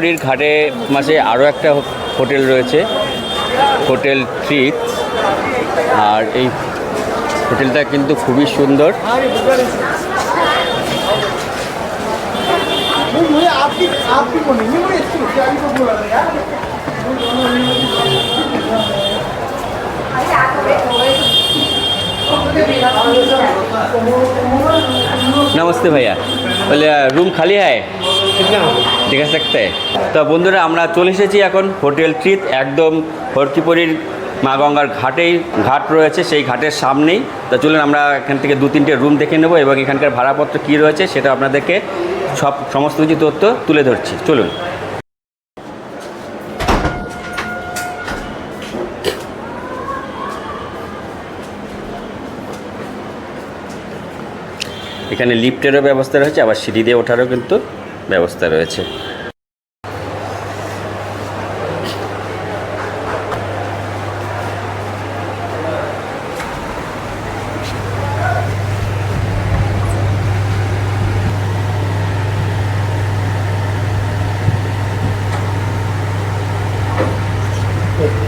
হরকিপরির ঘাটে মাসে আরও একটা হোটেল রয়েছে হোটেল ট্রিট আর এই হোটেলটা কিন্তু খুবই সুন্দর आपकी आपकी को नहीं मुझे इसकी गाड़ी को बोला था यार नमस्ते भैया ঠিক আছে, দেখতে। তো বন্ধুরা, আমরা চলে এসেছি এখন হোটেল ট্রিপ একদম হরকিপুরীর মা গঙ্গার ঘাটেই, ঘাট রয়েছে সেই ঘাটের সামনেই। তো চলুন, আমরা এখান থেকে দু তিনটে রুম দেখে নেব এবং এখানকার ভাড়াপত্র কী রয়েছে সেটা আপনাদেরকে সব সমস্ত কিছু তথ্য তুলে ধরছি। চলুন। এখানে লিফটেরও ব্যবস্থা রয়েছে, আবার সিঁড়ি দিয়ে ওঠারও কিন্তু ব্যবস্থা রয়েছে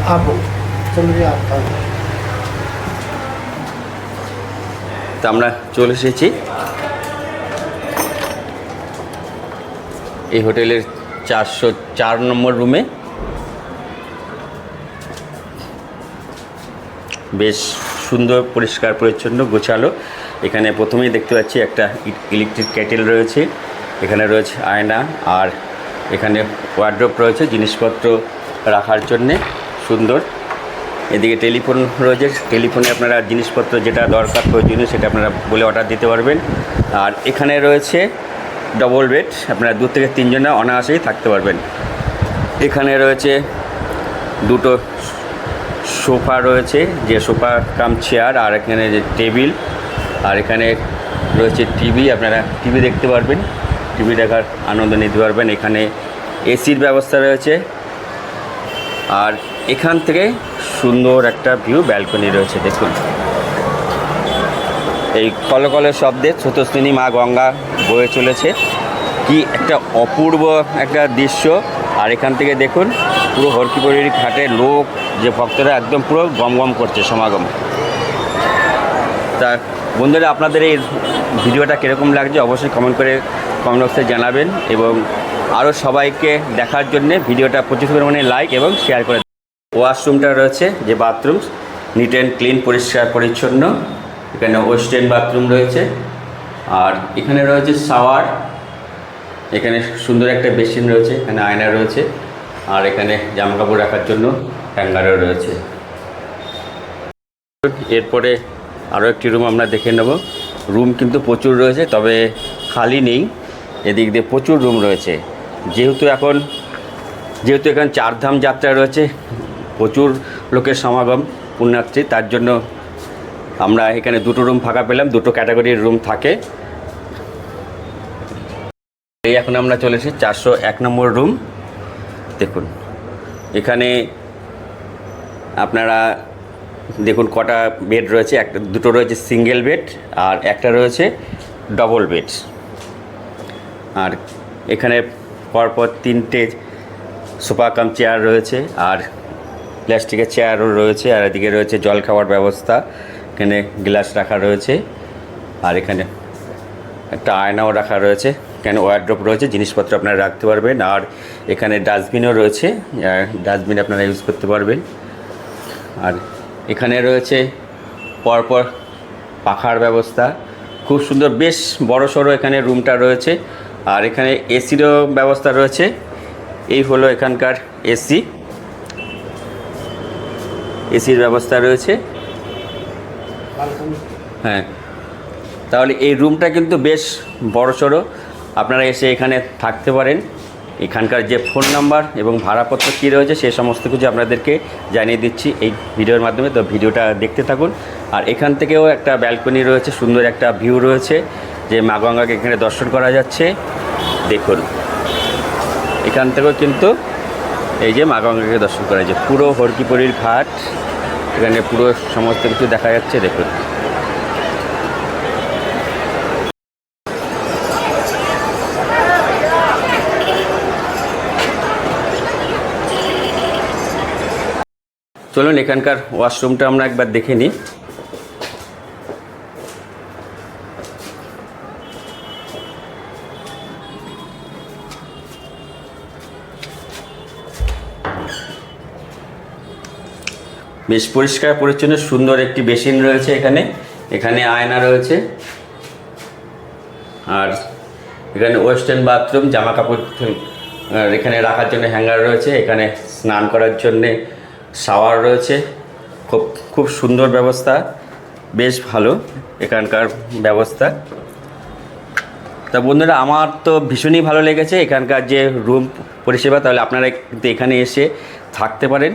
आप चलिए आपका তো আমরা চলে এসেছি এই হোটেলের চারশো চার নম্বর রুমে। বেশ সুন্দর, পরিষ্কার, পরিচ্ছন্ন, গোছালো। এখানে প্রথমেই দেখতে পাচ্ছি একটা ইলেকট্রিক ক্যাটেল রয়েছে। এখানে রয়েছে আয়না আর এখানে ওয়ার্ড্রোপ রয়েছে জিনিসপত্র রাখার জন্যে। সুন্দর। এদিকে টেলিফোন রয়েছে। টেলিফোনে আপনারা জিনিসপত্র যেটা দরকার প্রয়োজনীয় সেটা আপনারা বলে অর্ডার দিতে পারবেন। আর এখানে রয়েছে ডবল বেড আপনারা দু থেকে তিনজনে অনায়াসেই থাকতে পারবেন। এখানে রয়েছে দুটো সোফা রয়েছে, যে সোফা কাম চেয়ার আর এখানে যে টেবিল। আর এখানে রয়েছে টিভি, আপনারা টিভি দেখতে পারবেন। টিভি দেখার আনন্দ নিতে পারবেন। এখানে এসির ব্যবস্থা রয়েছে। আর এখান থেকে সুন্দর একটা ভিউ ব্যালকনি রয়েছে, দেখুন। এই কলকলের শব্দে স্রোতস্বিনী মা গঙ্গা বয়ে চলেছে। কি একটা অপূর্ব একটা দৃশ্য। আর এখান থেকে দেখুন, পুরো হরকিপরির ঘাটে লোক, যে ভক্তরা একদম পুরো গম গম করছে সমাগম। তা বন্ধুরা, আপনাদের এই ভিডিওটা কীরকম লাগছে অবশ্যই কমেন্ট করে কমেন্ট বক্সে জানাবেন এবং আরও সবাইকে দেখার জন্যে ভিডিওটা প্রচুর পরিমাণে লাইক এবং শেয়ার করে ওয়াশরুমটা রয়েছে, যে বাথরুম নিট অ্যান্ড ক্লিন পরিষ্কার, পরিচ্ছন্ন। এখানে ওয়েস্টার্ন বাথরুম রয়েছে। আর এখানে রয়েছে শাওয়ার। এখানে সুন্দর একটা বেসিন রয়েছে, এখানে আয়না রয়েছে। আর এখানে জামা কাপড় রাখার জন্য হ্যাঙ্গারও রয়েছে। এরপরে আরও একটি রুম আমরা দেখে নেব। রুম কিন্তু প্রচুর রয়েছে, তবে খালি নেই। এদিক দিয়ে প্রচুর রুম রয়েছে। যেহেতু এখন, যেহেতু এখানে চারধাম যাত্রা রয়েছে, প্রচুর লোকের সমাগম, পুণ্যার্থী, তার জন্য আমরা এখানে দুটো রুম ফাঁকা পেলাম, দুটো ক্যাটাগরির রুম থাকে। এই এখন আমরা চলে এসেছি চারশো এক নম্বর রুম দেখুন, এখানে আপনারা দেখুন কটা বেড রয়েছে, একটা, দুটো রয়েছে সিঙ্গেল বেড আর একটা রয়েছে ডবল বেড আর এখানে পরপর তিনটে সোফা কাম চেয়ার রয়েছে আর প্লাস্টিকের চেয়ারও রয়েছে আর এদিকে রয়েছে জল খাওয়ার ব্যবস্থা। এখানে গ্লাস রাখা রয়েছে, আর এখানে একটা আয়নাও রাখা রয়েছে, এখানে ওয়ার্ড্রপ রয়েছে, জিনিসপত্র আপনারা রাখতে পারবেন, আর এখানে ডাস্টবিনও রয়েছে ডাস্টবিন আপনারা ইউজ করতে পারবেন। আর এখানে রয়েছে পরপর পাখার ব্যবস্থা, খুব সুন্দর, বেশ বড় সড়ো এখানে রুমটা রয়েছে, আর এখানে এসিরও ব্যবস্থা রয়েছে, এই হলো এখানকার এসি। এসির ব্যবস্থা রয়েছে। হ্যাঁ। তাহলে এই রুমটা কিন্তু বেশ বড় সড়ো আপনারা এসে এখানে থাকতে পারেন। এখানকার যে ফোন নাম্বার এবং ভাড়াপত্র কী রয়েছে সে সমস্ত কিছু আপনাদেরকে জানিয়ে দিচ্ছি এই ভিডিওর মাধ্যমে। তো ভিডিওটা দেখতে থাকুন। আর এখান থেকেও একটা ব্যালকনি রয়েছে, সুন্দর একটা ভিউ রয়েছে, যে মা গঙ্গাকে এখানে দর্শন করা যাচ্ছে। দেখুন। এখান থেকেও কিন্তু এই যে মা গঙ্গাকে দর্শন করা যায় পুরো হরকিপরির ঘাট। এখানে পুরো সমস্ত কিছু দেখা যাচ্ছে দেখুন। চলুন এখানকার ওয়াশরুমটা আমরা একবার দেখে নিই। বেশ পরিষ্কার, পরিচ্ছন্ন, সুন্দর একটি বেসিন রয়েছে এখানে। এখানে আয়না রয়েছে। আর এখানে ওয়েস্টার্ন বাথরুম জামা কাপড় এখানে রাখার জন্য হ্যাঙ্গার রয়েছে। এখানে স্নান করার জন্যে শাওয়ার রয়েছে। খুব খুব সুন্দর ব্যবস্থা, বেশ ভালো এখানকার ব্যবস্থা। তা বন্ধুরা, আমার তো ভীষণই ভালো লেগেছে এখানকার যে রুম পরিষেবা। তাহলে আপনারা এখানে এসে থাকতে পারেন।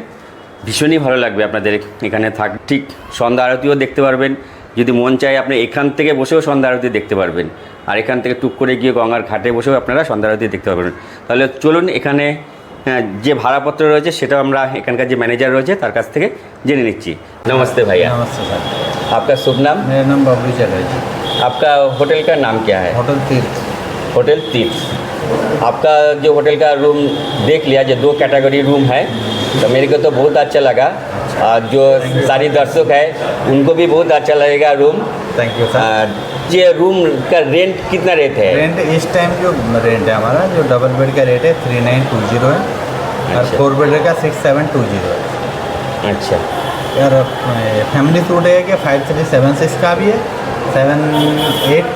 ভীষণই ভালো লাগবে আপনাদের এখানে থাক ঠিক সন্ধ্যা আরতিও দেখতে পারবেন যদি মন চায় আপনি এখান থেকে বসেও সন্ধ্যা আরতি দেখতে পারবেন আর এখান থেকে টুক করে গিয়ে গঙ্গার ঘাটে বসেও আপনারা সন্ধ্যা আরতি দেখতে পারবেন তাহলে চলুন এখানে হ্যাঁ, যে ভাড়াপত্র রয়েছে সেটাও আমরা এখানকার যে ম্যানেজার রয়েছে তার কাছ থেকে জেনে নিচ্ছি নমস্তে ভাইয়া नमस्ते सर आपका शुभ नाम मेरा नाम बबलू चटर्जी आपका होटल का नाम क्या है होटल तीर्थ होटल तीर्थ आपका जो होटल का रूम देख लिया जो दो कैटेगरी रूम है तो मेरे को तो बहुत अच्छा लगा। और जो सारी दर्शक है उनको भी बहुत अच्छा लगेगा रूम। थैंक यू सर ये रूम का रेंट कितना रेट है? रेंट इस टाइम जो रेंट है हमारा जो डबल बेड का रेट है थ्री नाइन टू ज़ीरो है। और अच्छा। फोर बेड का सिक्स सेवन टू ज़ीरो है। अच्छा। यार फैमिली सूट है कि फाइव थ्री सेवन सिक्स का भी है seven eight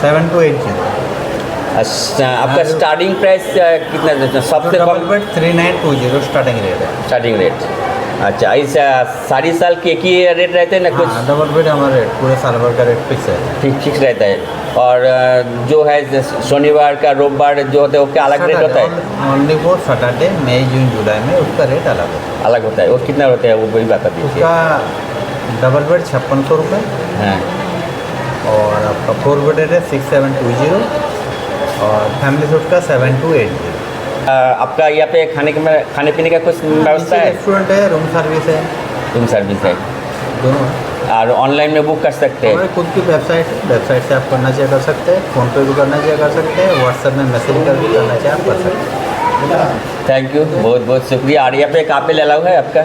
seven two eight zero अच्छा, आपका स्टार्टिंग प्राइस कितना सबसे कम three nine two zero starting rate है। स्टार्टिंग रेट अच्छा इस सारी साल के एक ही रेट रहते हैं ना कुछ? हाँ डबल बेड हमारा रेट पूरे साल भर का रेट फिक्स है। फिक्स फिक्स रहता है। और जो है शनिवार का रविवार जो होता है उसका अलग रेट होता है? ओनली फॉर सैटरडे मई जून जुलाई में उसका रेट अलग होता है। अलग होता है। वो कितना होता है? वो वही बता दीजिए उसका डबल बेड छप्पन सौ रुपये हाँ। और आपका फोर बेडेड है सिक्स सेवन टू ज़ीरो और फैमिली सूट का सेवन टू एट ज़ीरो आपका यहाँ पे खाने के में खाने पीने का कुछ व्यवस्था है? रेस्टोरेंट है रूम सर्विस है। रूम सर्विस है। दोनों। और ऑनलाइन में बुक कर सकते हैं? खुद की वेबसाइट है। वेबसाइट से आप करना चाहिए कर सकते हैं। फ़ोन पे भी करना चाहिए कर सकते हैं। व्हाट्सएप में मैसेज कर भी करना चाहिए आप कर सकते हैं। थैंक यू बहुत बहुत शुक्रिया। और यहाँ पे कापिल अलाउ है आपका?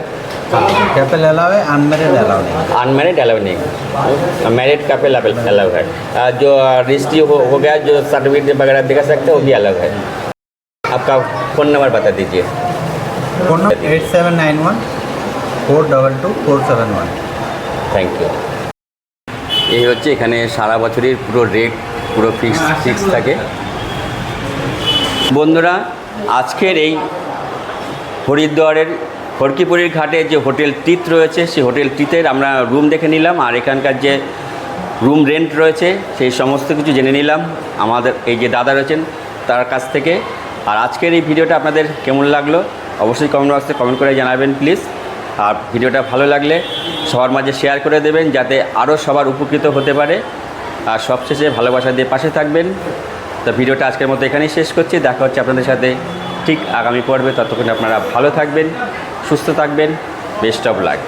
कैपल अलाव है अनमेरिड अलाव नहीं अनमेरिड अलाउ नहीं मैरिड कापिल अलाउ है अ, जो रजिस्ट्री हो, हो गया जो सर्टिफिकेट वगैरह दिखा सकते हैं वो भी अलग है आपका फ़ोन नंबर बता दीजिए phone number eight seven nine one four double two four seven one thank you এই হচ্ছে এখানে সারা বছরের পুরো রেট পুরো ফিক্স ফিক্স থাকে বন্ধুরা আজকের এই হরিদ্বারের হরকিপুরের ঘাটে যে হোটেল টিত রয়েছে, সেই হোটেল টিতের আমরা রুম দেখে নিলাম, আর এখানকার যে রুম রেন্ট রয়েছে, সেই সমস্ত কিছু জেনে নিলাম। আমাদের এই যে দাদা রয়েছেন, তার কাছ থেকে। আর আজকের এই ভিডিওটা আপনাদের কেমন লাগল, অবশ্যই কমেন্ট বক্সে কমেন্ট করে জানাবেন প্লিজ আর ভিডিওটা ভালো লাগলে সবার মাঝে শেয়ার করে দেবেন, যাতে আরও সবার উপকৃত হতে পারে। আর সবশেষে ভালোবাসা দিয়ে পাশে থাকবেন। তো ভিডিওটা আজকের মতো এখানেই শেষ করছি। দেখা হচ্ছে আপনাদের সাথে ঠিক আগামী পর্বে। ততক্ষণ আপনারা ভালো থাকবেন। সুস্থ থাকবেন বেস্ট অফ লাক